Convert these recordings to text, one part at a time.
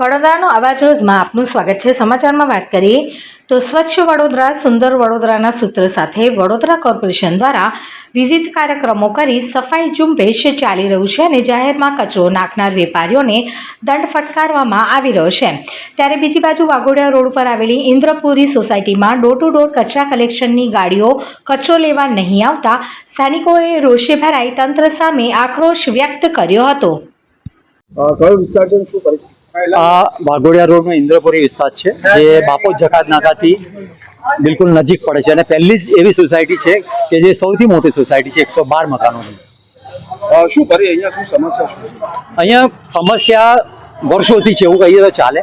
વડોદરાનો અવાજ ન્યૂઝમાં આપનું સ્વાગત છે. સમાચારમાં વાત કરીએ તો સ્વચ્છ વડોદરા, સુંદર વડોદરાના સૂત્ર સાથે વડોદરા કોર્પોરેશન દ્વારા વિવિધ કાર્યક્રમો કરી સફાઈ ઝુંબેશ ચાલી રહ્યું છે અને જાહેરમાં કચરો નાખનાર વેપારીઓને દંડ ફટકારવામાં આવી રહ્યો છે. ત્યારે બીજી બાજુ વાઘોડિયા રોડ પર આવેલી ઇન્દ્રપુરી સોસાયટીમાં ડોર ટુ ડોર કચરા કલેક્શનની ગાડીઓ કચરો લેવા નહીં આવતા સ્થાનિકોએ રોષે ભરાઈ તંત્ર સામે આક્રોશ વ્યક્ત કર્યો હતો. શું પરિસ્થિતિ? આ વાઘોડિયા રોડનો ઇન્દ્રપુરી વિસ્તાર છે જે બાપો જકાત નાકાથી બિલકુલ નજીક પડે છે અને પહેલી જ એવી સોસાયટી છે કે જે સૌથી મોટી સોસાયટી છે એકસો બાર મકાનોની. શું કરી અહીંયા શું સમસ્યા અહીંયા સમસ્યા વર્ષોથી છે એવું કહીએ તો ચાલે.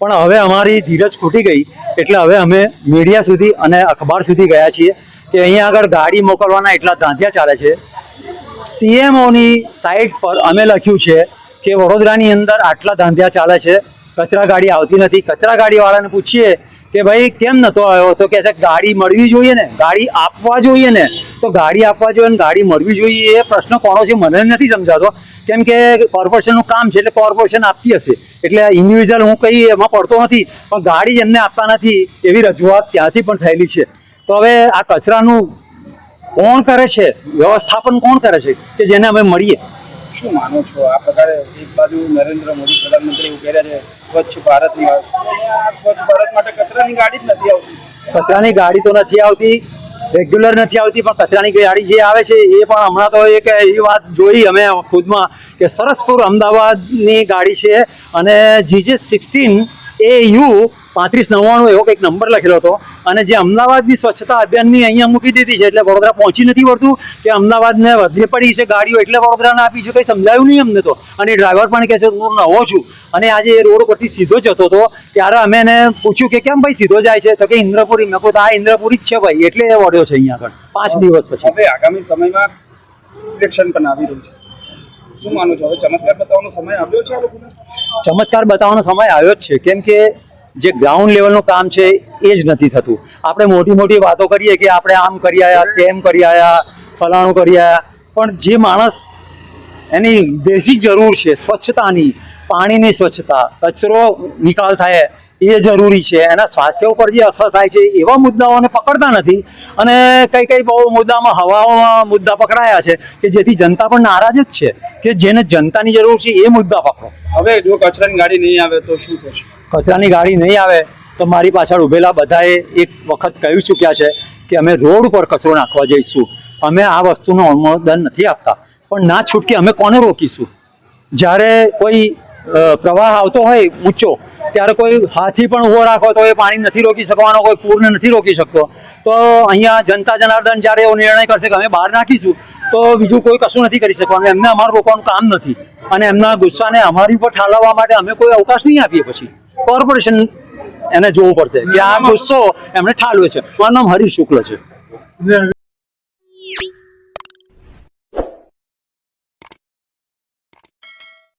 પણ હવે અમારી ધીરજ ખૂટી ગઈ એટલે હવે અમે મીડિયા સુધી અને અખબાર સુધી ગયા છીએ કે અહીંયા આગળ ગાડી મોકલવાના એટલા ધાંધિયા ચાલે છે. સીએમઓની સાઇટ પર અમે લખ્યું છે કે વડોદરાની અંદર આટલા ધાંધ્યા ચાલે છે, કચરા ગાડી આવતી નથી. કચરા ગાડીવાળાને પૂછીએ કે ભાઈ, કેમ નતો આવ્યો? તો કે છે, ગાડી મળવી જોઈએ ને? ગાડી આપવા જોઈએ ને? તો ગાડી આપવા જોઈએ ને ગાડી મળવી જોઈએ? એ પ્રશ્ન કોનો છે, મને નથી સમજાતો. કેમ કે કોર્પોરેશનનું કામ છે એટલે કોર્પોરેશન આપતી હશે. એટલે ઇન્ડિવિજ્યુઅલ હું કંઈ એમાં પડતો નથી, પણ ગાડી એમને આપતા નથી એવી રજૂઆત ત્યાંથી પણ થયેલી છે. તો હવે આ કચરાનું કોણ કરે છે? વ્યવસ્થાપન કોણ કરે છે? કે જેને અમે મળીએ? શું માનો છો? આ પ્રકારે એક બાજુ નરેન્દ્ર મોદી પ્રધાનમંત્રી કહી છે, સ્વચ્છ ભારતની વાત સ્વચ્છ ભારત માટે કચરાની ગાડી જ નથી આવતી. કચરાની ગાડી તો નથી આવતી રેગ્યુલર નથી આવતી, પણ કચરાની ગાડી જે આવે છે, એ પણ હમણાં તો એક એવી વાત જોઈ અમે ખુદમાં કે સરસપુર અમદાવાદની ગાડી છે અને જીજે સિક્સટીન એ યુ પાંત્રીસ નવ્વાણું એવો કંઈક નંબર લખેલો હતો. અને જે અમદાવાદની સ્વચ્છતા અભિયાનની અહીંયા મૂકી દીધી છે એટલે વડોદરા પહોંચી નથી વળતું. કે અમદાવાદને વધે પડી છે ગાડીઓ એટલે વડોદરાને આપી છે કંઈ સમજાયું નહીં અમને તો. અને ડ્રાઈવર પણ કહે છે હું નવો છું. અને આજે એ રોડ પરથી સીધો જતો હતો. ત્યારે અમે એને પૂછ્યું કે કેમ ભાઈ સીધો જાય છે? તો કે ઇન્દ્રપુરી. મેં કહું તો આ ઇન્દ્રપુરી જ છે ભાઈ એટલે એ વળ્યો છે અહીંયા આગળ. પાંચ દિવસ પછી. હવે આગામી સમયમાં ઇલેક્શન પણ આવી રહ્યું છે. શું માનો છો? હવે ચમત્કાર બતાવવાનો સમય આવ્યો છે ચમત્કાર બતાવવાનો સમય આવ્યો જ છે. કેમ કે જે ગ્રાઉન્ડ લેવલનું કામ છે એ જ નથી થતું. આપણે મોટી મોટી વાતો કરીએ કે આપણે આમ કરી આવ્યા તેમ કરી આવ્યા ફલાણું કરી આવ્યા પણ જે માણસ એની બેઝિક જરૂર છે સ્વચ્છતાની પાણીની સ્વચ્છતા કચરો નિકાલ થાય એ જરૂરી છે. એના સ્વાસ્થ્ય ઉપર જે અસર થાય છે એવા મુદ્દાઓને પકડતા નથી અને કઈ કઈ બહુ મુદ્દામાં હવાઓમાં મુદ્દા પકડાયા છે કે જેથી જનતા પણ નારાજ જ છે કે જેને જનતાની જરૂર છે એ મુદ્દા પકડો. હવે જો કચરાની ગાડી નહીં આવે તો શું થશે? કચરાની ગાડી નહીં આવે તો મારી પાછળ ઊભેલા બધાએ એક વખત કહી ચૂક્યા છે કે અમે રોડ ઉપર કચરો નાખવા જઈશું. અમે આ વસ્તુનું અનુમોદન નથી આપતા. પણ ના છૂટકે અમે કોને રોકીશું? જ્યારે કોઈ પ્રવાહ આવતો હોય ઊંચો, ત્યારે કોઈ હાથી પણ ઊભો રાખો તો એ પાણી નથી રોકી શકવાનો, કોઈ પૂરને નથી રોકી શકતો. તો અહીંયા જનતા જનાર્દન જ્યારે એવો નિર્ણય કરશે કે અમે બહાર નાખીશું, તો બીજું કોઈ કશું નથી કરી શકવાનું. એમને અમારું રોકવાનું કામ નથી. અને એમના ગુસ્સાને અમારી ઉપર ઠાલવવા માટે અમે કોઈ અવકાશ નહીં આપીએ પછી. કોર્પોરેશન એને જોવું પડશે કે આ ગુસ્સો એમને ઠાલવે છે. મારું નામ હરીશ શુક્લ છે.